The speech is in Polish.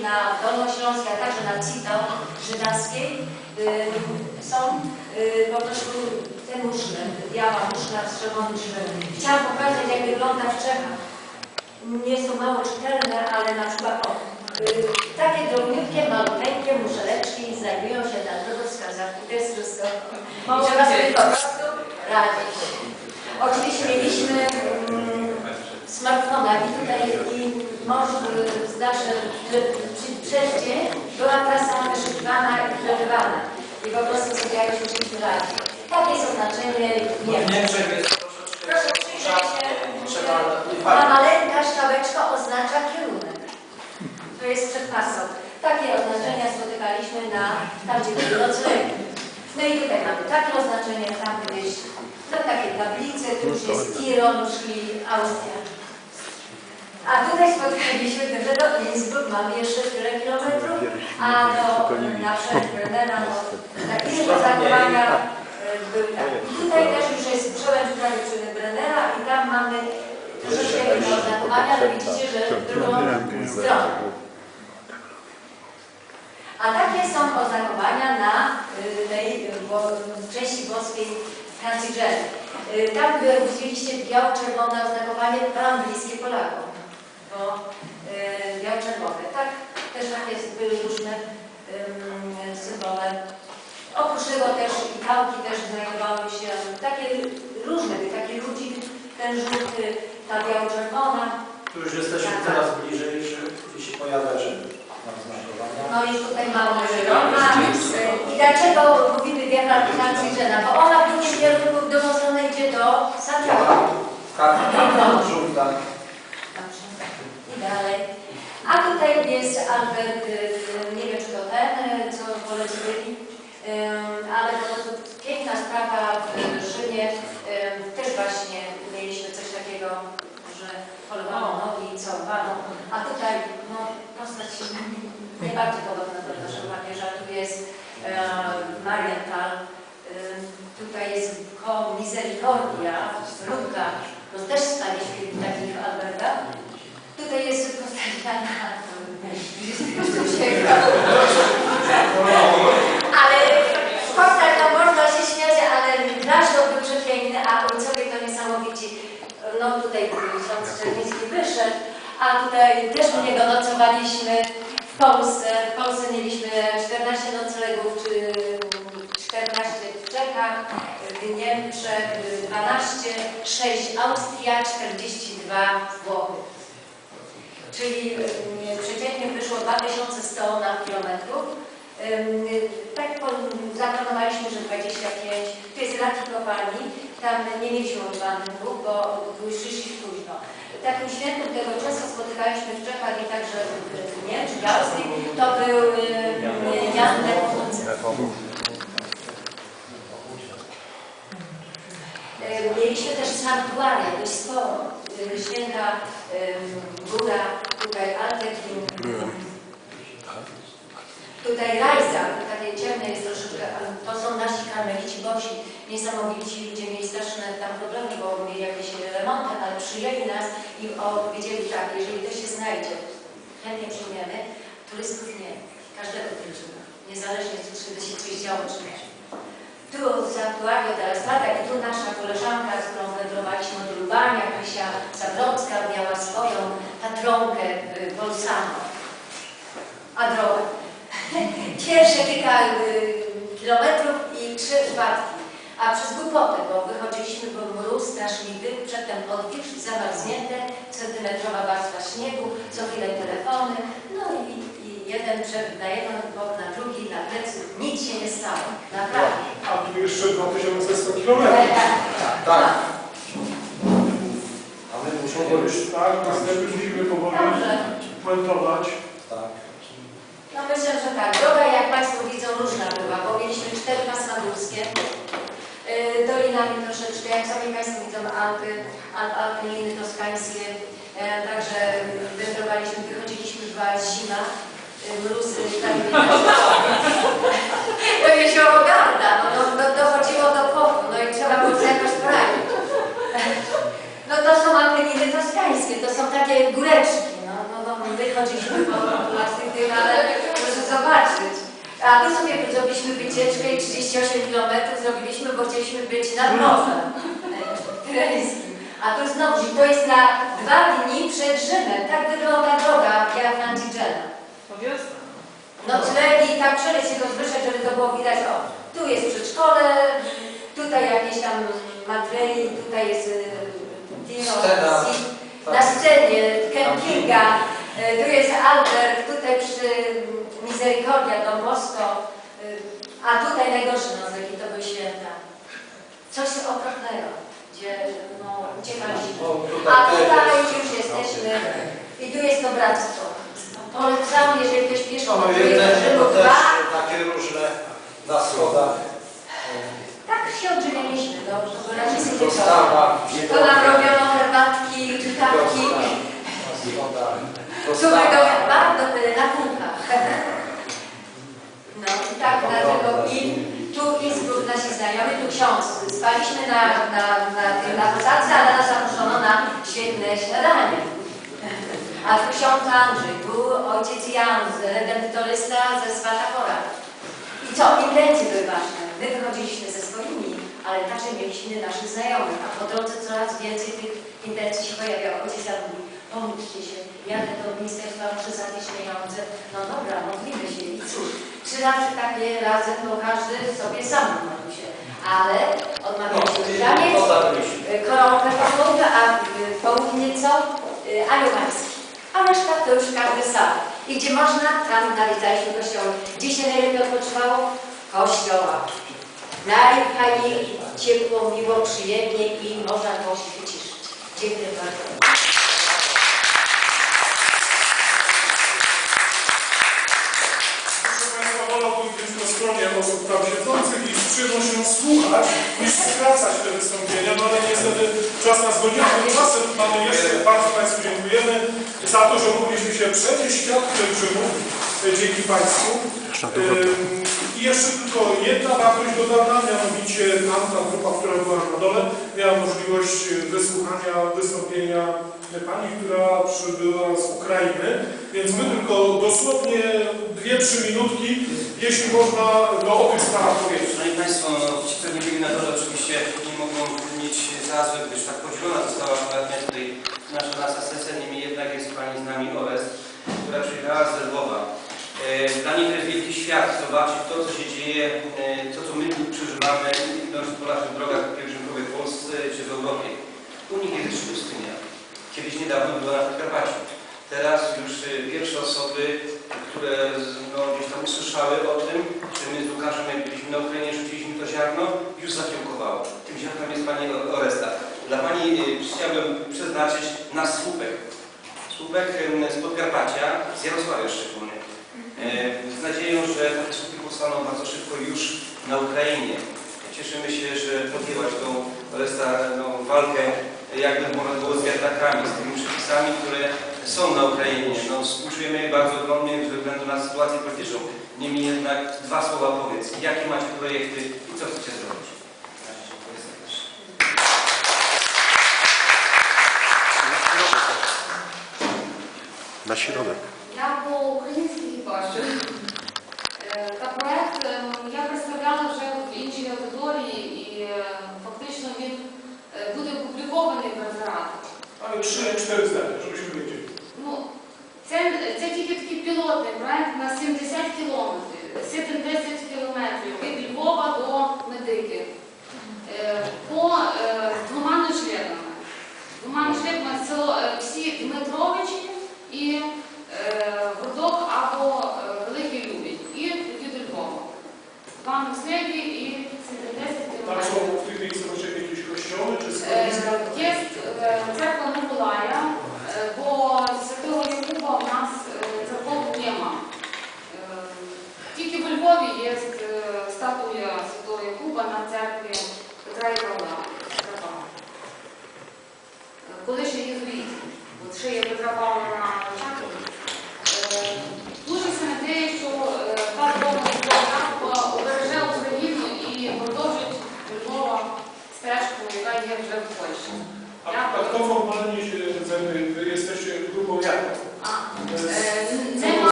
na Dolnośląskiej, a także na Cito Żydowskiej y, są y, po prostu te muszle, biała muszla z czerwonym drzewem. Chciałam pokazać, jak wygląda w Czechach. Nie są mało czytelne, ale na przykład o, y, takie drobniutkie, maluteńkie muszeleczki znajdują się na drogowskazach. To jest wszystko. I trzeba sobie po prostu radzić. Oczywiście mieliśmy smartfona i tutaj i mąż znaczy, że dzień była trasa wyszukiwana i przerywana. I po prostu sobie jakoś uczyliśmy radzić. Takie jest oznaczenie W Niemczech. Niemczech jest troszeczkę Proszę przyjrzeć się. Trzeba Ta maleńka szczałeczka oznacza kierunek. To jest przedpasok. Takie oznaczenia spotykaliśmy na tam, gdzie były noclegi. No i tutaj mamy takie oznaczenie, tam gdzieś, no takie tablice, tu już jest Tiron, czyli Austria. A tutaj spotkaliśmy tym, że do Innsbruck mamy jeszcze tyle kilometrów, a do na Brennera, no, inne zachowania były tak. Tutaj też już jest przełęcz prawie przy Brennera i tam mamy troszeczkę inne oznakowania, ale widzicie, że w drugą stronę. A takie są oznakowania na y, tej y, części włoskiej Franciszek. Tam wy widzieliście biało-czerwone oznakowanie bliskie Polakom. Bo y, biało-czerwone. Tak, też takie były różne ym, symbole. Oprócz tego też i pałki też znajdowały się takie różne, takie ludzi, ten żółty, ta biało-czerwona. Tu już jesteśmy coraz bliżej, że się pojawia, znakowania. No i tutaj mamy Żyrona. I dlaczego mówimy Wielka Franciszena? Bo ona w drugim kierunku w drugą stronę idzie do Santiago. Karta żółta. Dobrze. I dalej. A tutaj jest Albert, y, nie wiem czy to ten, y, co koledzy byli, Ym, ale po prostu piękna sprawa w Rzymie. Ym, Też właśnie mieliśmy coś takiego, że polowano nogi i całowano. A tutaj no, postać nie bardzo podobna do naszego papieża. Tu jest e, Marienthal, Ym, tutaj jest koło Misericordia, Ludka, no też staliśmy w takich Albertach. Tutaj jest postawiona ale postać to można się śmiać, ale klasztor był przepiękny, a ojcowie to niesamowici. No tutaj ksiądz Czerwiński wyszedł, a tutaj też u niego nocowaliśmy w Polsce. W Polsce mieliśmy 14 noclegów, czy 14 w Czechach, w Niemczech 12, 6 Austria, 42 Włochy. Czyli przeciętnie wyszło 2100 na kilometrów. Tak zaplanowaliśmy, że 25. Tu jest raki kopalni. Tam nie mieliśmy odwanych bo były szliśmy późno. Takim świętem tego czasu spotykaliśmy w Czechach i także w Niemczech, Austrii. To był ym, Jan Nepomucen. E, Mieliśmy też sanktuaria, dość sporo. E, Święta Góra, tutaj Altekin, tutaj Rajza, takie ciemne jest troszeczkę, to są nasi karmelici bosi. Niesamowici ludzie mieli straszne tam problemy, bo mieli jakieś remonty, ale przyjęli nas i powiedzieli tak, jeżeli ktoś się znajdzie, chętnie przyjmiemy, turystów nie, każdego turystów, niezależnie czy by się coś działo czy nie. Tu Sanktuario de la Strata i tu nasza koleżanka, z którą wędrowaliśmy do Lubania, Krysia Zabrocka, miała swoją patronkę Bolsano. A droga. Pierwsze kilka y, kilometrów i trzy czwartki. A przez głupotę, bo wychodziliśmy, był mróz, straszliwy, przedtem odwilż, zamarznięte, centymetrowa warstwa śniegu, co chwilę telefony, no i, i jeden przed na jeden bok, na drugi, na plecy, nic się nie stało, naprawdę. A tu jeszcze 2100 kilometrów. Tak. A my musimy już... Tak, następnie musimy powoli Dobrze. puentować. Tak. No myślę, że tak. Droga, jak Państwo widzą, różna była, bo mieliśmy cztery pasma górskie. Dolinami troszeczkę, jak sami Państwo widzą, Alpy, Alp, Alpy liny toskańskie. E, także wędrowaliśmy, wychodziliśmy, była zima, yy, mrózy, tak To mnie się ogarda, no, no, no, dochodziło do potu, no i trzeba było sobie jakoś poradzić. No to są Alpy liny toskańskie, to są takie góreczki, no, no, no wychodziliśmy po, po tych, tych powiem, ale proszę zobaczyć. A tu sobie zrobiliśmy wycieczkę i 38 km zrobiliśmy, bo chcieliśmy być nad morzem Tyreńskim. A tu znowu, to jest na dwa dni przed Rzymem. Tak wygląda droga jak na wiosna. No tlegi, tak przeleć się rozwyżać, żeby to było widać. O, tu jest przedszkole, tutaj jakieś tam matrei, tutaj jest y, Scena. si- na scenie kempinga, y, tu jest Albert, tutaj przy Misericordia, Don Bosco, a tutaj najgorsze noclegi to były święta. Coś okropnego, gdzie no, uciekaliśmy. O, A tutaj już jesteśmy i tu jest to bractwo. Polecam, jeżeli ktoś pieszą No, jedne, do to też 2, takie różne na schodach. tak się odżywialiśmy, no, raczej sobie to. To nam robiono herbatki, kawki, schodach. tu tego bardzo na półkach. I tak dlatego i tu instru nasi znajomi, tu ksiądz. Spaliśmy na, na, na, na posadzce, ale nas zaproszono na świetne śniadanie. A tu ksiądz Andrzej, tu ojciec Jan, redemptorysta ze Svatapora. I co, intencje były ważne. My wychodziliśmy ze swoimi, ale także mieliśmy naszych znajomych, a po drodze coraz więcej tych intencji się pojawiało. Ojciec Jan mówi, pomóżcie się, jadę do ministerstwa, muszę zanieść pieniądze. No dobra, modlimy się i cóż. Trzy razy takie razem, no każdy sobie sam modlił się. Ale graniec, No, tak byliśmy. koronkę południa, a y, południe co? Y, Aniołowski. A reszta to już każdy sam. I gdzie można, tam nawiedzaliśmy kościoły. Gdzie się najlepiej odpoczywało? W kościołach. Najfajniej, ciepło, miło, przyjemnie i można było się wyciszyć. Dziękuję bardzo. Proszę Państwa, wolałbym być po stronie osób tam z przyjemnością słuchać, niż skracać te wystąpienia, no ale niestety czas nas goni. a Tymczasem mamy jeszcze bardzo Państwu dziękujemy za to, że mogliśmy się przenieść świat pielgrzymów e, dzięki Państwu. Ym, I jeszcze tylko jedna wartość dodana, mianowicie tamta grupa, która była na dole, miała możliwość e, wysłuchania wystąpienia pani, która przybyła z Ukrainy, więc my tylko dosłownie dwie, trzy minutki, jeśli można, no, o tych sprawach powiedzieć. Szanowni Państwo, ci, nie byli na dole, oczywiście nie mogą mieć za złe, gdyż tak podzielona została akuratnie tutaj nasza, nasza sesja, niemniej jednak jest Pani z nami Orest, która przyjechała z Lwowa. E, Dla niej to jest wielki świat, zobaczyć to, co się dzieje, e, to, co my tu przeżywamy, idąc po naszych drogach pielgrzymkowych w Polsce czy w Europie. U nich jest jeszcze pustynia. Kiedyś niedawno była na Podkarpaciu. Teraz już e, pierwsze osoby, które no, gdzieś tam usłyszały o tym, że my z Łukaszem, jak byliśmy na Ukrainie, rzuciliśmy to ziarno, już zakiełkowało. Tym ziarnem jest Pani Oresta. Dla Pani e, chciałbym przeznaczyć na słupek. Słupek z Podkarpacia, z Jarosławia szczególnie. E, Z nadzieją, że te słupki powstaną bardzo szybko już na Ukrainie. Cieszymy się, że podjęłaś tą Oresta no, walkę, jakby można było z wiatrakami, z tymi są na Ukrainie. No, współczujemy je bardzo ogromnie ze względu na sytuację polityczną. Niemniej jednak dwa słowa powiedz, jakie macie projekty i co chcecie zrobić? Na razie dziękuję serdecznie. На środek. Я по українськи хіба що. Е, Та проект ем, я представляла вже в іншій аудиторії і е, фактично він е, буде опублікований в рефераті. Ale trzy, cztery zdania, żebyśmy wiedzieli. Ну, Це, це тільки такий пілотний проект на 70 кілометрів, 70 кілометрів права. Е, дуже се надію, що е, та допомога Україну і продовжить Львова стежку, яка є вже в Польщі. А в тому плані, це є те, що група якості?